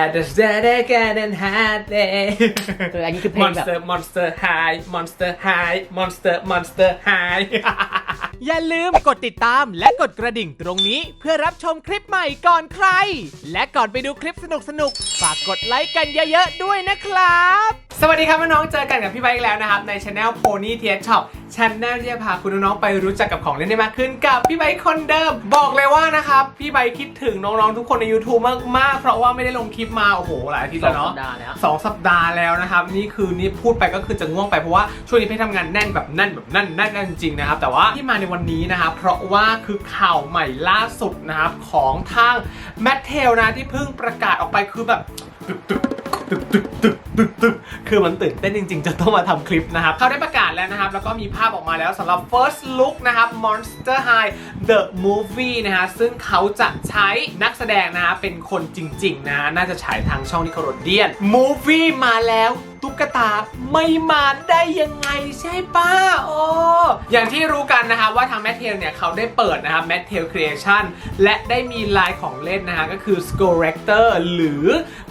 had the sad and had it เอออันนี้คือเพลงแบบ monster monster high monster high monster monster high อย่าลืมกดติดตามและกดกระดิ่งตรงนี้เพื่อรับชมคลิปใหม่ก่อนใคร และก่อนไปดูคลิปสนุกๆ ฝากกดไลค์กันเยอะๆด้วยนะครับ สวัสดีครับน้องๆ เจอกันกับพี่ไบค์อีกแล้วนะครับ ในช anel Pony t s Shop ช anel ที่จะพาคุณน้องๆ ไปรู้จักกับของเล่นได้มากขึ้นกับพี่ไบค์คนเดิม บอกเลยว่านะครับ พี่ไบค์คิดถึงน้องๆ ทุกคนใน YouTube มากๆ เพราะว่าไม่ได้ลงคลิปมา โอ้โห หลายอาทิตย์แล้วเนาะสองสัปดาห์แล้วสองสัปดาห์แล้วนะครับ นี่คือนี่พูดไปก็คือจะง่วงไปเพราะว่าช่วงนี้พี่ทำงานแน่นแบบแน่นแบบแน่นแน่นแน่นจริงๆนะครับแต่ว่าที่มาในวันนี้นะครับเพราะว่าคือข่าวใหม่ล่าสุดนะครับของทางแมทเทลนะที่เพิ่งประกาศออกไปคือแบบตึกตึก ตึกตึกตึกตึกตึกคือมันตื่นเต้นจริงๆ จะต้องมาทำคลิปนะครับเขาได้ประกาศแล้วนะครับ แล้วก็มีภาพออกมาแล้วสำหรับ first look นะครับ Monster High the movie นะฮะซึ่งเขาจะใช้นักแสดงนะฮะเป็นคนจริงๆนะฮะน่าจะฉายทางช่องนิโคลเดียน movie มาแล้วตุ๊กาไม่มาได้ยังไงใช่ป้าโอ้อย่างที่รู้กันนะครับว่าทางแมทเทลเนี่ยเขาได้เปิดนะครับแมทเทลครีเอชั่นและได้มีลายของเล่นนะฮะก็คือ s c o r e c t o r หรือ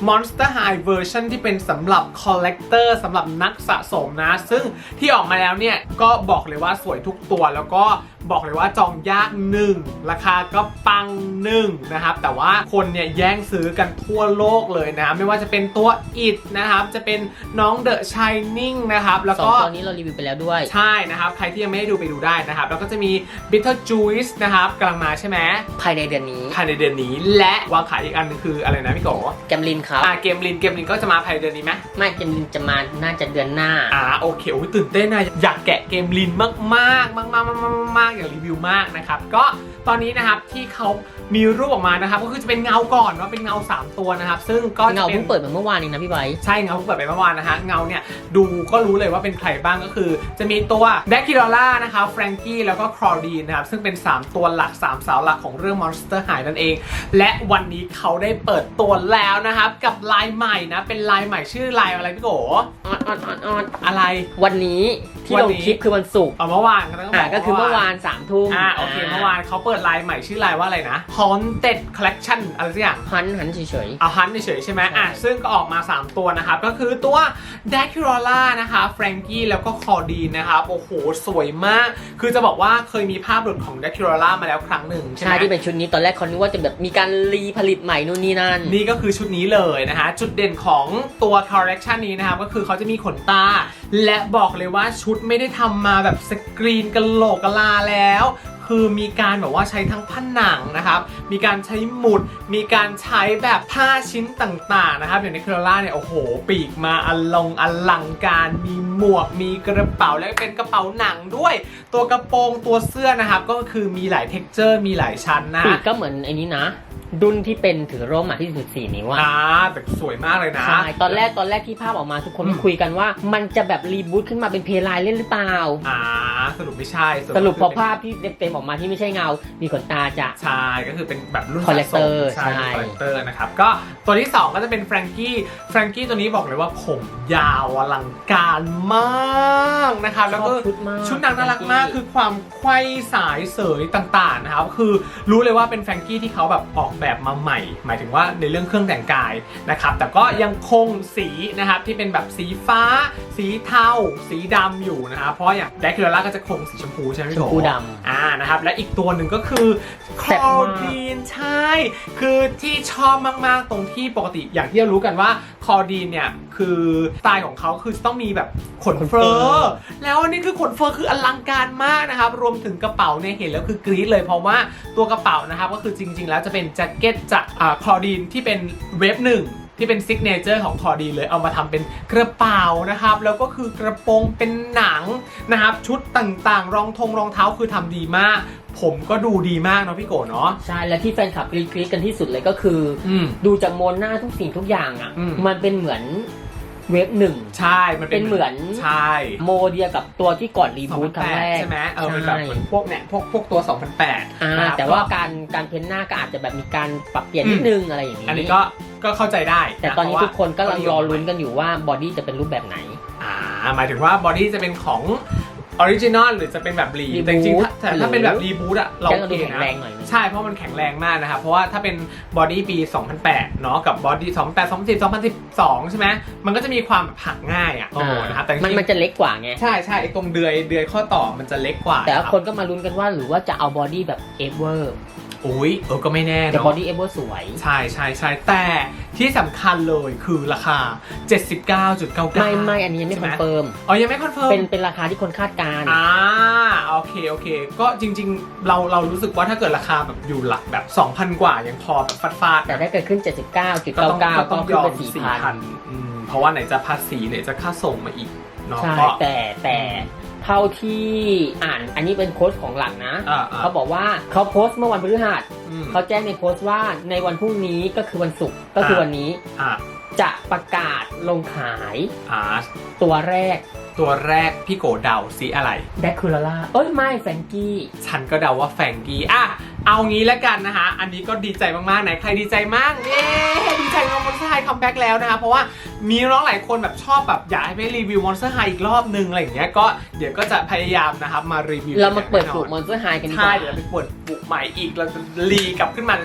Monster High Version ที่เป็นสำหรับ Collector สำหรับนักสะสมนะ ซึ่งที่ออกมาแล้วเนี่ยก็บอกเลยว่าสวยทุกตัวแล้วก็บอกเลยว่าจองยากหนึ่งราคาก็ปังหนึ่งนะครับ แต่ว่าคนเนี่ยแย่งซื้อกันทั่วโลกเลยนะ ไม่ว่าจะเป็นตัวอิดนะครับ จะเป็นน้อง The Shining นะครับ แล้วสองก็ ตัวนี้เรารีวิวไปแล้วด้วย ใช่นะครับ ใครที่ยังไม่ได้ดูไปดูได้นะครับ แล้วก็จะมี Beetlejuice นะครับกำลังมาใช่ไหมภายในเดือนนี้ ภายในเดือนนี้ และวางขายอีกอันหนึงคืออะไรนะพี่โกแกมลินครับ อ่าเกมลินเกมลินก็จะมาภายในเดือนนี้ไหมไม่แกมลินจะมาน่าจะเดือนหน้า อ่าโอเคโอ้ยตื่นเต้นนะอยากแกะเกมลินมากมากมากมากมากมากมากอยากรีวิวมากนะครับก็ ตอนนี้นะครับที่เขามีรูปออกมานะครับ ก็คือจะเป็นเงาก่อนเนาะเป็นเงา 3 ตัวนะครับ ซึ่งก็จะเงาเป็เพิ่นงเปิดมาเมื่อวานเองนะพี่ไบร์ท ใช่เงาเพิ่งเปิดไปเมื่อวานนะฮะเงาเนี่ยดูก็รู้เลยว่าเป็นใครบ้างก็คือ จะมีตัวแดกคิดอล่านะคะแฟรงกี้แล้วก็ครอดีนนะครับ ซึ่งเป็น 3 ตัวหลัก 3 สาวหลักของเรื่อง Monster High นั่นเอง และวันนี้เขาได้เปิดตัวแล้วนะครับ กับลายใหม่นะ เป็นลายใหม่ชื่อลายอะไรพี่โกออดออดออดออดอะไร วันนี้ ที่วันลงนี้คลิปคือวันศุกร์เอาเมื่อวานก็ต้องบอ่าอกก็คือเมื่อวานสามทุ่มอ่าโอเคเมื่อวานเขาเปิดลายใหม่ชื่อลายว่าอะไรนะ Haunted Collection อะไรสักอย่างหันหันเฉยเอาฮันเฉยๆใช่ไหมอะใช่ซึ่งก็ออกมา 3 ตัวนะครับ ก็คือตัว d a c u r a l a นะคะแฟรงกี้แล้วก็คอดีนนะครับโอ้โห สวยมาก คือจะบอกว่าเคยมีภาพหลุดของ d a c u r a l a มาแล้วครั้งหนึ่งๆใช่ใช่ไหมที่เป็นชุดนี้ตอนแรกเขานึกว่าจะแบบมีการรีผลิตใหม่นู่นนี่นั่นนี่ก็คือชุดนี้เลยนะฮะจุดเด่นของตัว collection นี้นะครับก็คือเขาจะมีขนตา และบอกเลยว่าชุดไม่ได้ทำมาแบบสกรีนกันโหลกกะลาแล้ว คือมีการแบบว่าใช้ทั้งผนังนะครับ มีการใช้หมุด มีการใช้แบบผ้าชิ้นต่างๆนะครับ อย่างในเคอร์ล่าเนี่ยโอ้โห ปีกมาอลงอลังการ มีหมวก มีกระเป๋าและเป็นกระเป๋าหนังด้วย ตัวกระโปรงตัวเสื้อนะครับ ก็คือมีหลายเท็กเจอร์ มีหลายชั้นนะ ปีกก็เหมือนไอ้นี้นะ ดุนที่เป็นถือร่มอะที่สุดสี่นิ้วอะอ่าแต่สวยมากเลยนะ ใช่ตอนแรกตอนแรกที่ภาพออกมาทุกคนอืมก็คุยกันว่า มันจะแบบรีบูตขึ้นมาเป็นเพลย์ไลน์เล่นหรือเปล่า อ่าสรุปไม่ใช่สรุปพอคือเป็นภาพที่เต็มๆออกมาที่ไม่ใช่เงา มีขนตาจะ ใช่ก็คือเป็นแบบรุ่น Collector สะสมใช่ ใช่คอลเลกเตอร์นะครับ ก็ตัวที่ 2 ก็จะเป็นแฟรงกี้แฟรงกี้ตัวนี้บอกเลยว่าผมยาวอลังการมากนะครับแล้วก็ ชอบชุดมาก ชุดนางน่ารักมากคือความไขว้สายเสยต่างๆนะครับ คือรู้เลยว่าเป็นแฟรงกี้ที่เขาแบบออกแบบมาใหม่ หมายถึงว่าในเรื่องเครื่องแต่งกายนะครับ แต่ก็ยังคงสีนะครับที่เป็นแบบสีฟ้า สีเทา สีดำอยู่นะครับ เพราะอย่างแดคิโลล่าก็จะคงสีชมพูใช่ไหมชพี่มโถพูดอ่านะครับ และอีกตัวหนึ่งก็คือคแซ่อบมาก ดีนใช่ คือที่ชอบมากๆตรงที่ปกติอย่างที่เรารู้กันว่าค อดีนเนี่ยคือสไตล์ของเขาคือต้องมีแบบขนเฟอร์แล้วนี่คือขนเฟอร์คืออลังการมากนะครับรวมถึงกระเป๋าเนี่ยเห็นแล้วคือกรี๊ดเลยเพราะว่าตัวกระเป๋านะครับก็คือจริง ๆ แล้วจะเป็นแจ็คเก็ตจากอ่าคอดีนที่เป็นเวฟหนึ่ง ที่เป็นซิกเนเจอร์ของคอดีเลยเอามาทำเป็นกระเป๋านะครับ แล้วก็คือกระโปรงเป็นหนังนะครับ ชุดต่างๆ รองทงรองเท้าคือทำดีมาก ผมก็ดูดีมากเนาะพี่โกเนาะใช่และที่แฟนคลับกรี๊ดๆกันที่สุดเลยก็คือออืมดูจากโมนหน้าทุกสิ่งทุกอย่างอะอืมมันเป็นเหมือนเว็บหนึ่งใช่ มันเป็นเหมือนใช่โมเดียกับตัวที่ก่อนรีบูตครั้งแร2008กใช่ไหมเออเป็นแบบเหมือนพวกเนี่ยพวกพวกตัว 2008อ่านะครับแต่ว่าการการเพ้นหน้าก็อาจจะแบบมีการปรับเปลี่ยนนิดนึงอะไรอย่างนี้ อันนี้ก็ ก็เข้าใจได้แต่ตอนนี้เพราะว่าทุกคนก็กำลังรอลุ้นกันอยู่ว่าบอดี้จะเป็นรูปแบบไหน อ่าหมายถึงว่าบอดี้จะเป็นของออริจินอลหรือจะเป็นแบบรี Reboot แต่จริงๆถ้าแต่ถ้าเป็นแบบหรือรีบูตอะเราแกโอก็เคดูแข็งนะ แรงหน่อยนึง ใช่ เพราะมันแข็งแรงมากนะครับ เพราะว่าถ้าเป็นบอดี้ปี 2008 เนาะกับบอดี้2008 2010 2012 ใช่ไหมมันก็จะมีความแบบหักง่ายอะโอ้โหนะครับแต่จริงๆมันมันจะเล็กกว่าไงใช่ใช่ไอ้ตรงเดือยเดือยข้อต่อมันจะเล็กกว่าแต่ว่ารับคนก็มาลุ้นกันว่าหรือว่าจะเอาบอดี้แบบเอเวอร์ อุ้ยเออก็ไม่แน่แต่เนาะบอดี้เอเวอร์สวย ใช่ใช่ใช่แต่ที่สำคัญเลยคือราคา 79.99ไม่ไม่อันนี้ยังไม่คอนเฟิร์ม อ๋อยังไม่คอนเฟิร์ม เป็นเป็นราคาที่คนคาดการณ์ อ่าโอเคโอเค ก็จริงๆ เราเรารู้สึกว่าถ้าเกิดราคาแบบอยู่หลักแบบ 2,000 กว่ายังพอแบบฟาดฟาดๆแต่ถ้าเกิดขึ้น 79.99 ก็ต้องก็ก็ต้องขึ้ยนอไปม4,000 4,000อืมเพราะว่าไหนจะภาษีไหนจะค่าส่งมาอีกเนาะใช่ก็ แต่แต่ เท่าที่อ่านอันนี้เป็นโค้ชของหลักนะ อ่าอ่า เขาบอกว่าเขาโพสต์เมื่อวันพฤหัสอืม เขาแจ้งในโพสต์ว่าในวันพรุ่งนี้ก็คือวันศุกร์ก็คือวันนี้อ่าจะประกาศลงขายอ่าตัวแรกตัวแรกพี่โกเดาซิอะไร แดคูลาล่าเอ้ยไม่แฟรงกี้ ฉันก็เดาว่าแฟรงกี้อะ เอางี้แล้วกันนะคะ อันนี้ก็ดีใจมากๆ ไหนใครดีใจมากเย้ดีใจน้องมอนสเตอร์ไฮคัมแบ็กแล้วนะคะ เพราะว่ามีน้องหลายคนแบบชอบแบบอยากให้ไปรีวิวมอนสเตอร์ไฮอีกรอบนึงอะไรอย่างเงี้ย ก็เดี๋ยวก็จะพยายามนะครับมารีวิวเรามาเปิดปลูกอย่งมแน่นอนอนสเตอร์ไฮกันดีกใช่ว่าเดี๋ยวเราไปเปิดปลูกใหม่อีก เราจะรีกลับขึ้นมา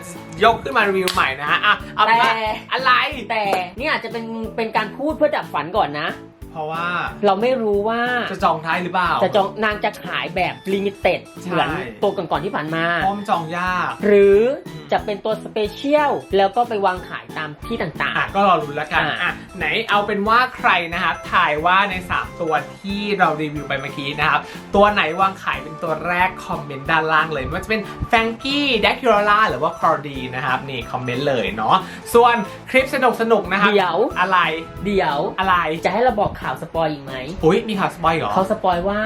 ยกขึ้นมารีวิวใหม่นะฮะอะเอาเป็นว่าแต่อะไร แต่นี่อาจจะเป็นเป็นการพูดเพื่อดับฝันก่อนนะ เพราะว่าเราไม่รู้ว่าจะจองท้ายหรือเปล่า จะจองนางจะขายแบบลิมิเต็ดใช่เหมือนตัวก่อนๆที่ผ่านมา พร้อมจองยาก หรืออม จะเป็นตัวสเปเชียลแล้วก็ไปวางขายตามที่ต่างอะก็รอรุ้นแล้วกันอะอะไหนเอาเป็นว่าใครนะครับ ถ่ายว่าใน 3 ตัวที่เรารีวิวไปเมื่อกี้นะครับ ตัวไหนวางขายเป็นตัวแรกคอมเมนต์ด้านล่างเลยไม่ว่าจะเป็นแฟงกี้แดคิโรล่าหรือว่าคอร์ดีนะครับนี่คอมเมนต์เลยเนาะส่วนคลิปสนุกสนุกๆนะครับเดี๋ยว อะไร ๆ เดี๋ยว อะไรจะให้เราบอกข่าวสปอยอีกไหม อุ้ยมีข่าวสปอยเหรอ เขาสปอยว่า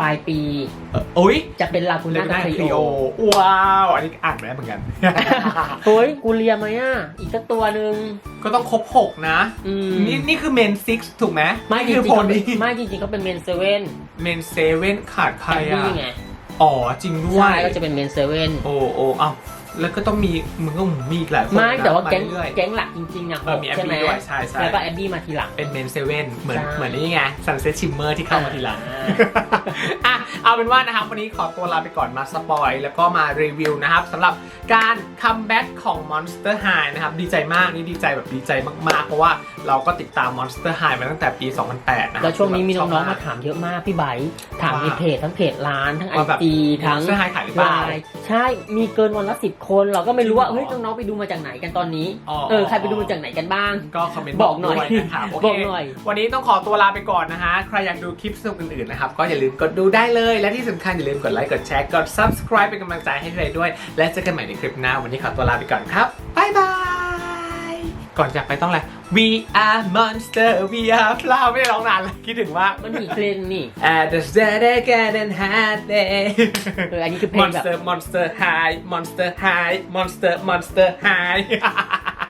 ปลายปีเอ่ออุ้ยจะเป็นลากูเลน่าเวน่าคาคริริโอ โอว้าว อันนี้อ่านแล้วเหมือนกัน เฮ้ย กูเลียไหมอะ อีกสักตัวหนึ่งก็ต้องครบ6นะ อืมนี่นี่คือเมนซิกถูกไหมไม่จนี่ริคืงๆโพเขาเป็นนี่ไม่จริงๆเขาเป็นเมนเซเว่นเมนเซเว่นขาดใครแอนอะดี้ไงอ๋อจริงด้วใช่ย ก็จะเป็นเมนเซเว่นโอ้โอ้เอ้า แล้วก็ต้องมีมึงก็มีอีกหลายคนไม่นะแต่ว่าแก๊งมเรื่อยๆแก๊งหลักจริงๆอะเออมีแอใช่บไหมบี้ด้วยใช่ใช่ แล้วก็แอบบี้มาทีหลังเป็นเมนเซเว่นเหมือนใช่ เหมือนนี่ไงซันเซ็ตชิมเมอร์ที่เข้ามาทีหลังอ่าอะเอาเป็นว่านะครับวันนี้ขอตัวลาไปก่อนมาสปอย แล้วก็มารีวิวนะครับสำหรับการคัมแบ็กของ Monster High นะครับดีใจมากนี่ดีใจแบบดีใจมากๆ เพราะว่าเราก็ติดตาม Monster High มาตั้งแต่ปี 2008 นะครับแล้วช่วงนี้มีน้องๆชบมาถามเยอะมากพี่ไบร์ทถามว่าในเพจทั้งเพจร้านทั้งไอว่าแบบ จีทั้ง Monster High ขายหรือเปล่า ไลน์ใช่มีเกินวันละสิบคน เราก็ไม่รู้ว่าจริงเหรอเฮ้ยน้องๆไปดูมาจากไหนกันตอนนี้อ๋อ เออใครไปดูมาจากไหนกันบ้าง ก็คอมเมนต์บอกหน่อยด้วยนะครับโอเคบอกหน่อย วันนี้ต้องขอตัวลาไปก่อนนะฮะ ใครอยากดูคลิปสนุกอื่นๆนะครับ ก็อย่าลืมกดดูได้เลย และที่สำคัญอย่าลืมกดไลค์ กดแชร์ กด subscribe เป็นกำลังใจให้เลยด้วย และเจอกันใหม่ในคลิปหน้า วันนี้ขอตัวลาไปก่อนครับ บ๊ายบาย ก่อนจากไปต้องอะไร We are monster we are flower ไม่ได้ร้องนานเลยคิดถึงว่า มันมีเพลงนี่ At the start again and had day เอออันนี้คือเพลงแบบ Monster Monster High Monster High Monster Monster High